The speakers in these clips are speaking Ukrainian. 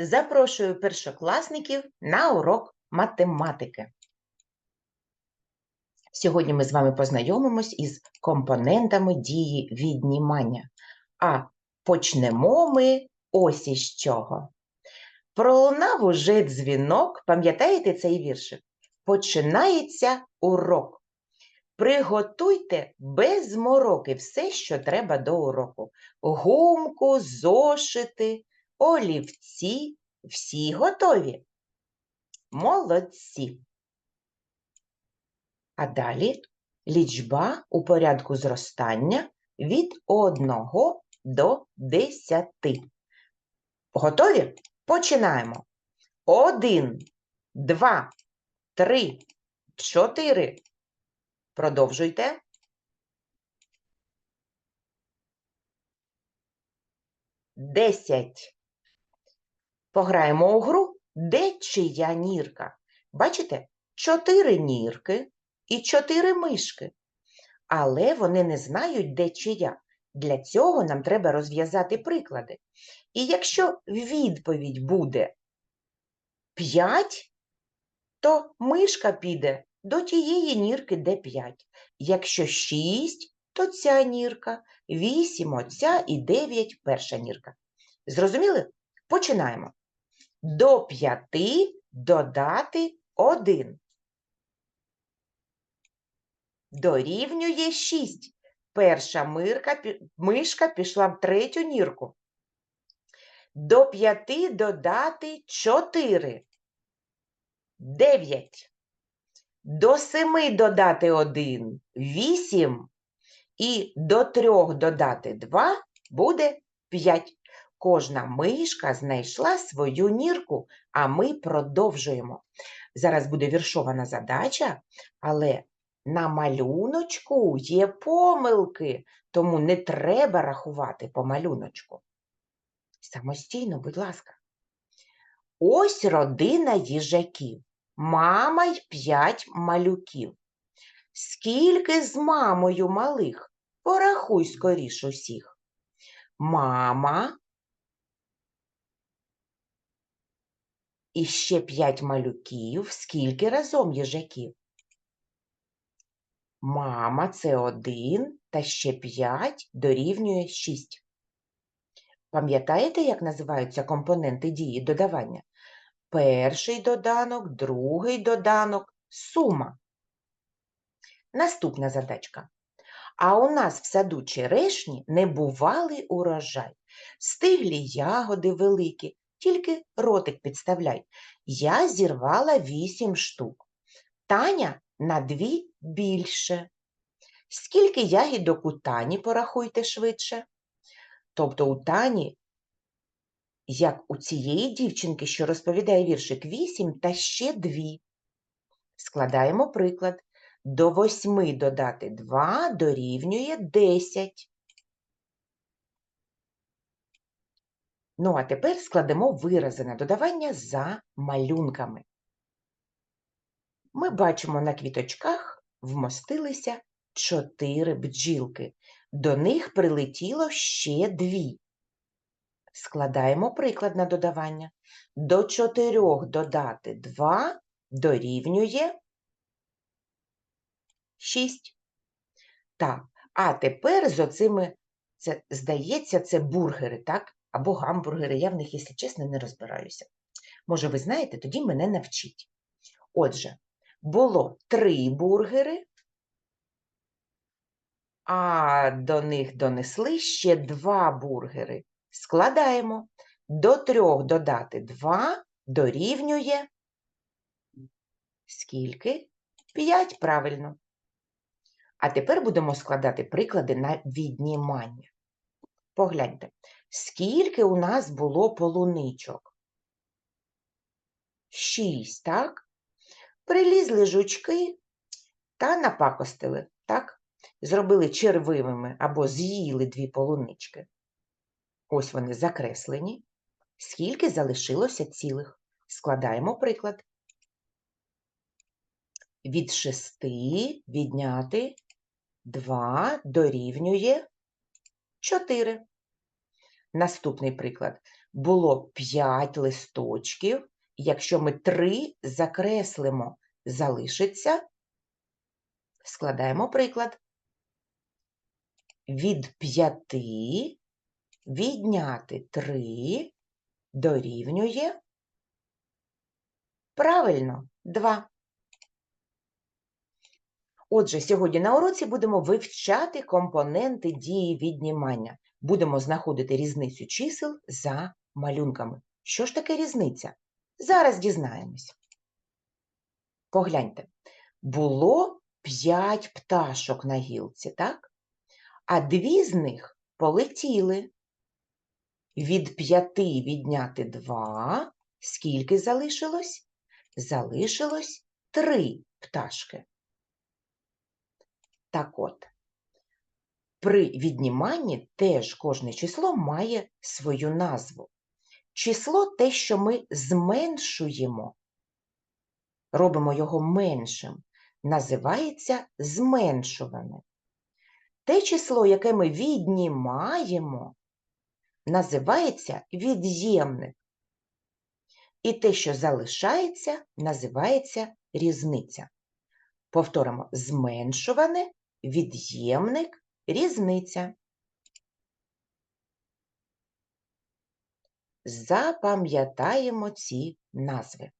Запрошую першокласників на урок математики. Сьогодні ми з вами познайомимось із компонентами дії віднімання. А почнемо ми ось із чого. Пролунав уже дзвінок, пам'ятаєте цей віршик? Починається урок. Приготуйте без мороки все, що треба до уроку. Гумку, зошити, олівці. Всі готові? Молодці. А далі лічба у порядку зростання від 1 до 10. Готові? Починаємо. 1, 2, 3, 4. Продовжуйте. Десять. Пограємо у гру Де чия нірка? Бачите? Чотири нірки і чотири мишки. Але вони не знають, де чия. Для цього нам треба розв'язати приклади. І якщо відповідь буде 5, то мишка піде до тієї нірки, де 5. Якщо 6, то ця нірка, 8 оця і 9 перша нірка. Зрозуміли? Починаємо. До 5 додати 1. Дорівнює 6. Перша мирка, мишка пішла в третю нірку. До 5 додати 4. 9. До 7 додати 1 – 8. І до 3 додати 2 буде 5. Кожна мишка знайшла свою нірку, а ми продовжуємо. Зараз буде віршована задача, але на малюночку є помилки, тому не треба рахувати по малюночку. Самостійно, будь ласка. Ось родина їжаків. Мама й п'ять малюків. Скільки з мамою малих? Порахуй скоріш усіх. Мама і ще п'ять малюків. Скільки разом їжаків? Мама це один, та ще п'ять дорівнює шість. Пам'ятаєте, як називаються компоненти дії додавання? Перший доданок, другий доданок, сума. Наступна задачка. А у нас в саду черешні не бувалий урожай. Стиглі ягоди великі, тільки ротик підставляй. Я зірвала вісім штук. Таня на дві більше. Скільки ягідок у Тані, порахуйте швидше. Тобто у Тані, як у цієї дівчинки, що розповідає віршик, вісім та ще дві. Складаємо приклад. До восьми додати 2 дорівнює 10. Ну, а тепер складемо вирази на додавання за малюнками. Ми бачимо на квіточках вмостилися чотири бджілки. До них прилетіло ще дві. Складаємо приклад на додавання. До чотирьох додати 2 дорівнює 6. Так, а тепер з оцими, це, здається, це бургери, так? Або гамбургери. Я в них, якщо чесно, не розбираюся. Може, ви знаєте, тоді мене навчіть. Отже, було три бургери, а до них донесли ще два бургери. Складаємо. До трьох додати 2 дорівнює скільки? 5, правильно. А тепер будемо складати приклади на віднімання. Погляньте, скільки у нас було полуничок? Шість, так? Прилізли жучки та напакостили, так? Зробили червивими або з'їли дві полунички. Ось вони закреслені. Скільки залишилося цілих? Складаємо приклад. Від шести відняти 2 дорівнює 4. Наступний приклад. було 5 листочків. Якщо ми 3 закреслимо, залишиться. Складаємо приклад. Від 5 відняти 3 дорівнює. Правильно, 2. Отже, сьогодні на уроці будемо вивчати компоненти дії віднімання. Будемо знаходити різницю чисел за малюнками. Що ж таке різниця? Зараз дізнаємось. Погляньте, було 5 пташок на гілці, так? А дві з них полетіли. Від 5 відняти 2. Скільки залишилось? Залишилось 3 пташки. Так от, при відніманні теж кожне число має свою назву. Число те, що ми зменшуємо, робимо його меншим, називається зменшуване. Те число, яке ми віднімаємо, називається від'ємник. І те, що залишається, називається різниця. Повторимо зменшуване, від'ємник, різниця. Запам'ятаємо ці назви.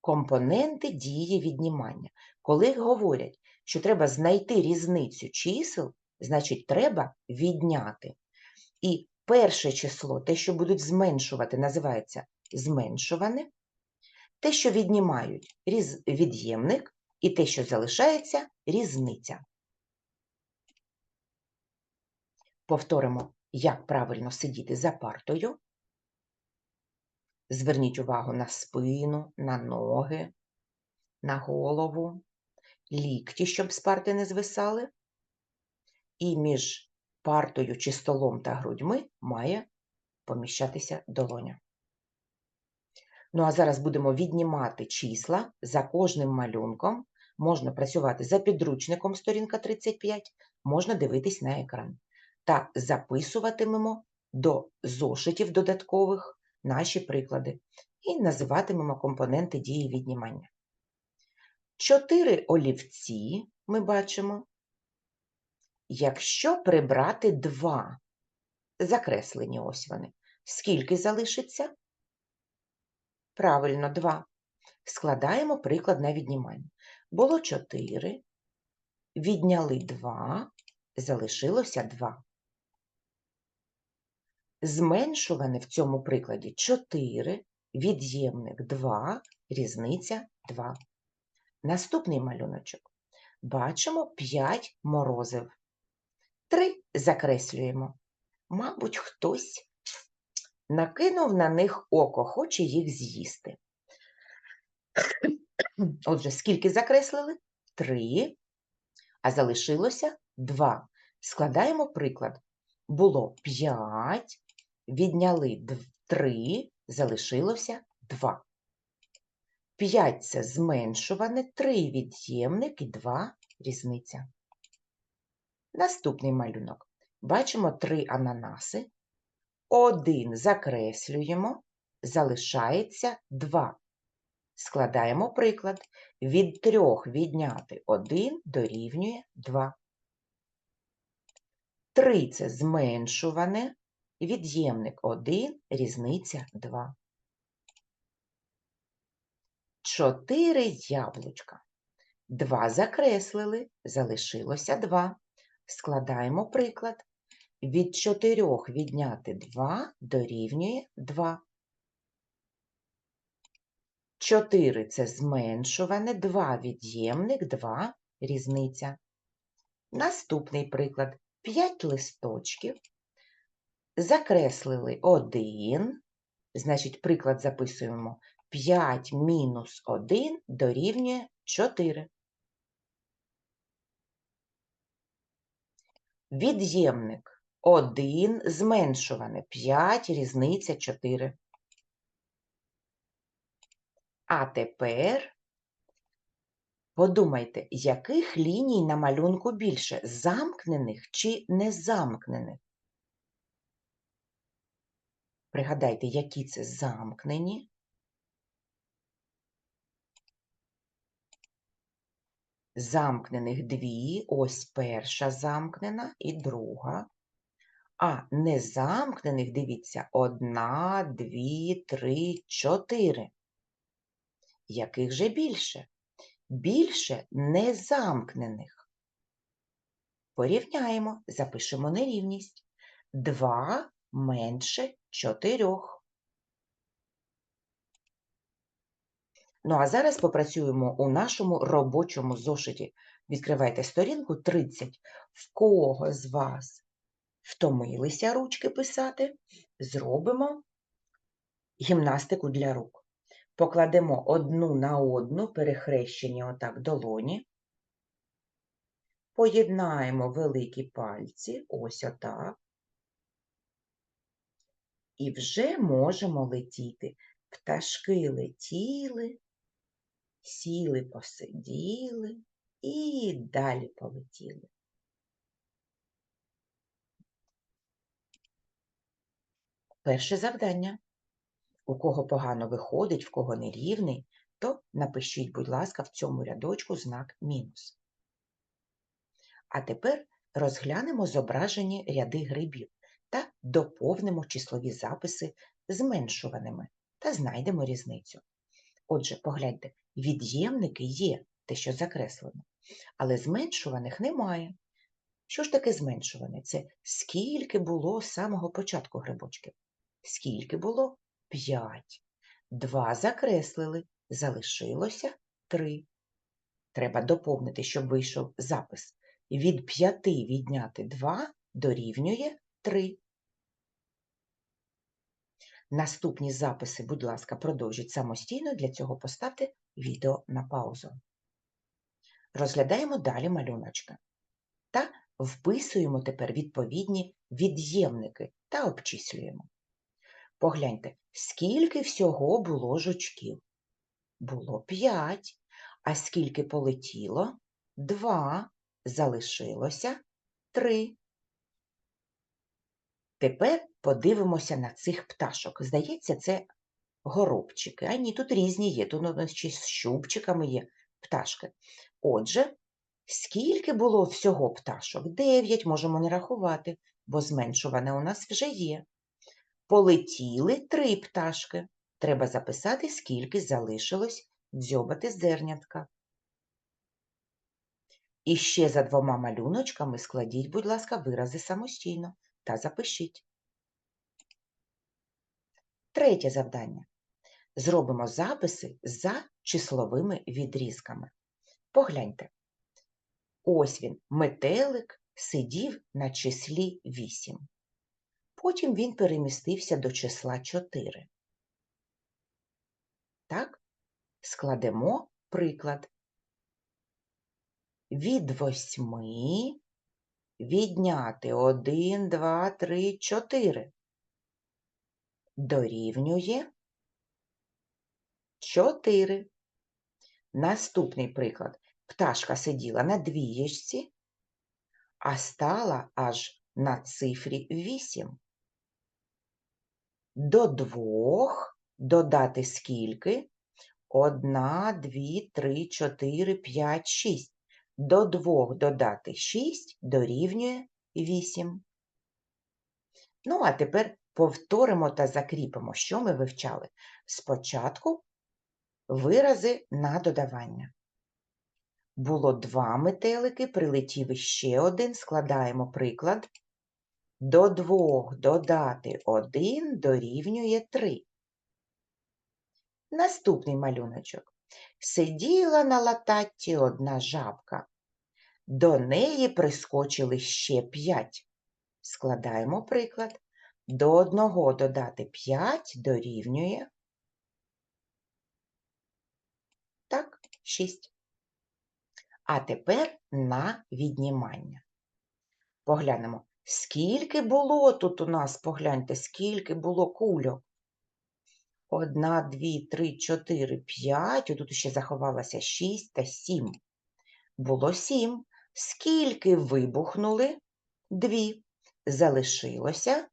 Компоненти дії віднімання. Коли говорять, що треба знайти різницю чисел, значить треба відняти. І перше число, те, що будуть зменшувати, називається зменшуване. Те, що віднімають від'ємник, і те, що залишається різниця. Повторимо, як правильно сидіти за партою. Зверніть увагу на спину, на ноги, на голову, лікті, щоб з парти не звисали. І між партою чи столом та грудьми має поміщатися долоня. Ну, а зараз будемо віднімати числа за кожним малюнком. Можна працювати за підручником сторінка 35, можна дивитись на екран. Та записуватимемо до зошитів додаткових наші приклади і називатимемо компоненти дії віднімання. Чотири олівці ми бачимо. Якщо прибрати два, закреслені ось вони, скільки залишиться? Правильно, 2. Складаємо приклад на віднімання. Було 4, відняли 2, залишилося 2. Зменшуване в цьому прикладі 4, від'ємник 2, різниця 2. Наступний малюночок. Бачимо 5 морозив. 3 закреслюємо. Мабуть, хтось накинув на них око, хоче їх з'їсти. Отже, скільки закреслили? Три, а залишилося два. Складаємо приклад. Було п'ять, відняли три, залишилося два. П'ять це зменшуване, три від'ємник і два різниця. Наступний малюнок. Бачимо три ананаси, один закреслюємо, залишається 2. Складаємо приклад. Від 3 відняти 1 дорівнює 2. 3 це зменшуване, від'ємник 1, різниця 2. 4 яблучка. 2 закреслили, залишилося 2. Складаємо приклад. Від 4 відняти 2 дорівнює 2. 4 – це зменшуване, 2 від'ємник, 2 різниця. Наступний приклад. 5 листочків. Закреслили 1, значить, приклад записуємо 5 мінус 1 дорівнює 4. Від'ємник 1 зменшуване 5, різниця 4. А тепер подумайте, яких ліній на малюнку більше замкнених чи незамкнених? Пригадайте, які це замкнені. Замкнених дві, ось перша замкнена і друга. А незамкнених, дивіться, одна, дві, три, чотири. Яких же більше? Більше незамкнених. Порівняємо, запишемо нерівність. Два менше чотирьох. Ну, а зараз попрацюємо у нашому робочому зошиті. Відкривайте сторінку 30. В кого з вас втомилися ручки писати, зробимо гімнастику для рук. Покладемо одну на одну, перехрещені отак долоні. Поєднаємо великі пальці, ось отак. І вже можемо летіти. Пташки летіли, сіли, посиділи і далі полетіли. Перше завдання. У кого погано виходить, в кого нерівний, то напишіть, будь ласка, в цьому рядочку знак мінус. А тепер розглянемо зображені ряди грибів та доповнимо числові записи зменшуваними та знайдемо різницю. Отже, погляньте, від'ємники є, те, що закреслено, але зменшуваних немає. Що ж таке зменшуване? Це скільки було з самого початку грибочків? Скільки було? П'ять. Два закреслили, залишилося три. Треба доповнити, щоб вийшов запис. Від п'яти відняти два дорівнює три. Наступні записи, будь ласка, продовжіть самостійно, для цього поставте відео на паузу. Розглядаємо далі малюночка та вписуємо тепер відповідні від'ємники та обчислюємо. Погляньте, скільки всього було жучків? Було п'ять. А скільки полетіло? Два. Залишилося три. Тепер подивимося на цих пташок. Здається, це горобчики. А ні, тут різні є. Тут у нас ще з щупчиками є пташки. Отже, скільки було всього пташок? Дев'ять можемо не рахувати, бо зменшуване у нас вже є. Полетіли три пташки. Треба записати, скільки залишилось дзьобати зернятка. І ще за двома малюночками складіть, будь ласка, вирази самостійно та запишіть. Третє завдання. Зробимо записи за числовими відрізками. Погляньте. Ось він, метелик, сидів на числі 8. Потім він перемістився до числа 4. Так, складемо приклад. Від восьми відняти 1, 2, 3, 4. Дорівнює 4. Наступний приклад. Пташка сиділа на двієчці, а стала аж на цифрі 8. До двох додати скільки? Одна, дві, три, чотири, п'ять, шість. До двох додати шість дорівнює вісім. Ну, а тепер повторимо та закріпимо, що ми вивчали. Спочатку вирази на додавання. Було два метелики, прилетів іще один, складаємо приклад. До двох додати один дорівнює три. Наступний малюночок. Сиділа на лататті одна жабка. До неї прискочили ще п'ять. Складаємо приклад. До одного додати п'ять дорівнює. Так, шість. А тепер на віднімання. Поглянемо. Скільки було тут у нас, погляньте, скільки було кульок? Одна, дві, три, чотири, п'ять. Отут ще заховалося шість та сім. Було сім. Скільки вибухнули? Дві. Залишилося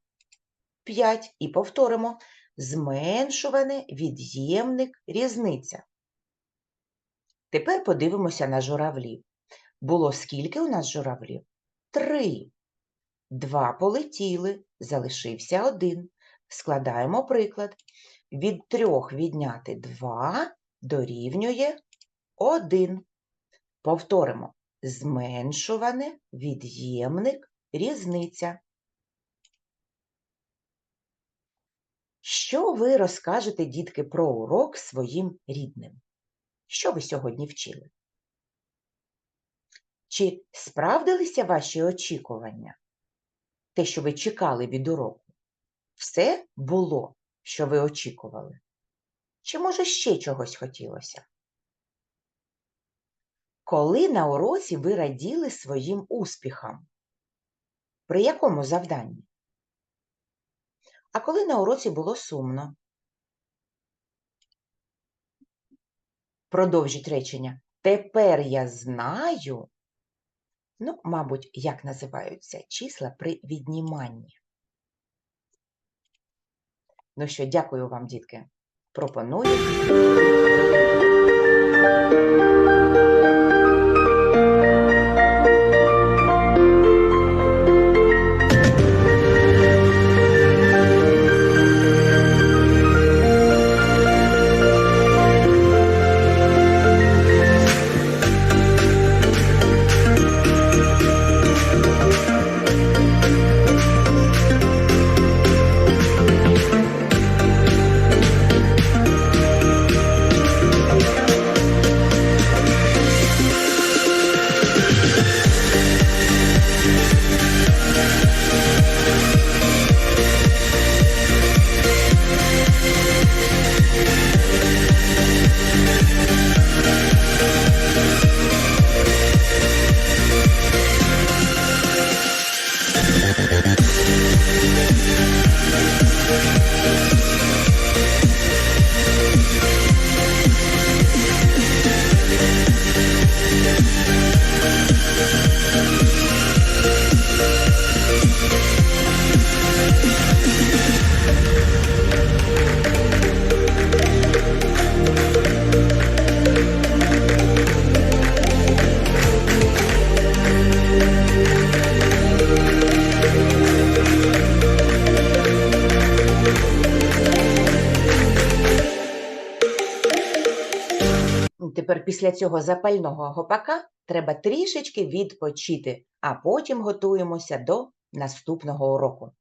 5. І повторимо. Зменшуване, від'ємник, різниця. Тепер подивимося на журавлів. Було скільки у нас журавлів? Три. Два полетіли, залишився один. Складаємо приклад. Від трьох відняти два дорівнює один. Повторимо. Зменшуване, від'ємник, різниця. Що ви розкажете, дітки, про урок своїм рідним? Що ви сьогодні вчили? Чи справдилися ваші очікування? Те, що ви чекали від уроку? Все було, що ви очікували? Чи, може, ще чогось хотілося? Коли на уроці ви раділи своїм успіхам? При якому завданні? А коли на уроці було сумно? Продовжіть речення. Тепер я знаю, ну, мабуть, як називаються числа при відніманні. Ну що, дякую вам, дітки. Пропоную. Після цього запального гопака треба трішечки відпочити, а потім готуємося до наступного уроку.